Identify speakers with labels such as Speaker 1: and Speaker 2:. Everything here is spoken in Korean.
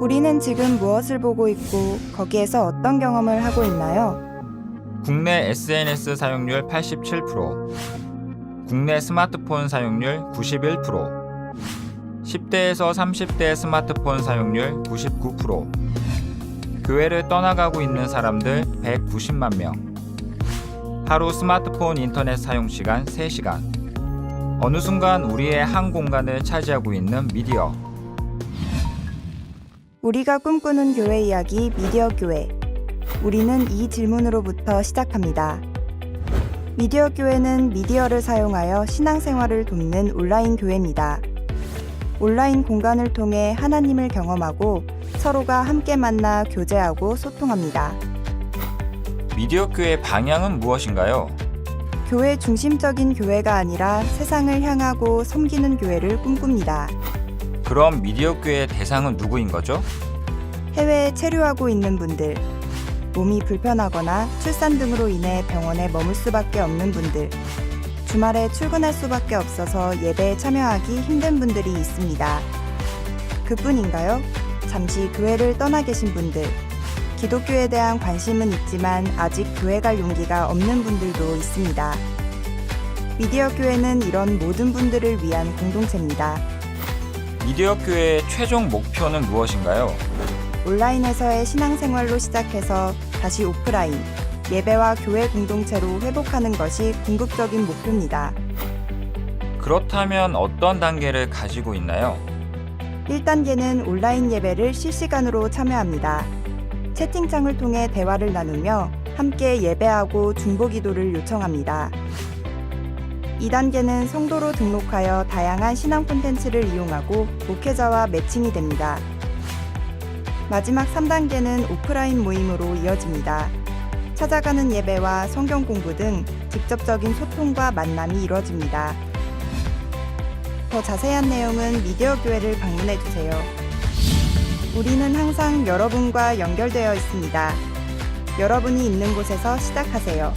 Speaker 1: 우리는 지금 무엇을 보고 있고 거기에서 어떤 경험을 하고 있나요?
Speaker 2: 국내 SNS 사용률 87%, 국내 스마트폰 사용률 91%, 10대에서 30대 스마트폰 사용률 99%, 교회를 떠나가고 있는 사람들 190만 명, 하루 스마트폰 인터넷 사용 시간 3시간, 어느 순간 우리의 한 공간을 차지하고 있는 미디어,
Speaker 1: 우리가 꿈꾸는 교회 이야기 미디어 교회. 우리는 이 질문으로부터 시작합니다. 미디어 교회는 미디어를 사용하여 신앙생활을 돕는 온라인 교회입니다. 온라인 공간을 통해 하나님을 경험하고 서로가 함께 만나 교제하고 소통합니다.
Speaker 2: 미디어 교의 방향은 무엇인가요?
Speaker 1: 교회 중심적인 교회가 아니라 세상을 향하고 섬기는 교회를 꿈꿉니다.
Speaker 2: 그럼 미디어 교의 대상은 누구인 거죠?
Speaker 1: 해외에 체류하고 있는 분들, 몸이 불편하거나 출산 등으로 인해 병원에 머물 수밖에 없는 분들, 주말에 출근할 수밖에 없어서 예배에 참여하기 힘든 분들이 있습니다. 그뿐인가요? 잠시 교회를 떠나 계신 분들, 기독교에 대한 관심은 있지만 아직 교회 갈 용기가 없는 분들도 있습니다. 미디어 교회는 이런 모든 분들을 위한 공동체입니다.
Speaker 2: 교회의 최종 목표는 무엇인가요?
Speaker 1: 온라인에서의 신앙생활로 시작해서 다시 오프라인, 예배와 교회 공동체로 회복하는 것이 궁극적인 목표입니다.
Speaker 2: 그렇다면 어떤 단계를 가지고 있나요?
Speaker 1: 1단계는 온라인 예배를 실시간으로 참여합니다. 채팅창을 통해 대화를 나누며 함께 예배하고 중보 기도를 요청합니다. 2단계는 성도로 등록하여 다양한 신앙 콘텐츠를 이용하고 목회자와 매칭이 됩니다. 마지막 3단계는 오프라인 모임으로 이어집니다. 찾아가는 예배와 성경 공부 등 직접적인 소통과 만남이 이루어집니다. 더 자세한 내용은 미디어 교회를 방문해 주세요. 우리는 항상 여러분과 연결되어 있습니다. 여러분이 있는 곳에서 시작하세요.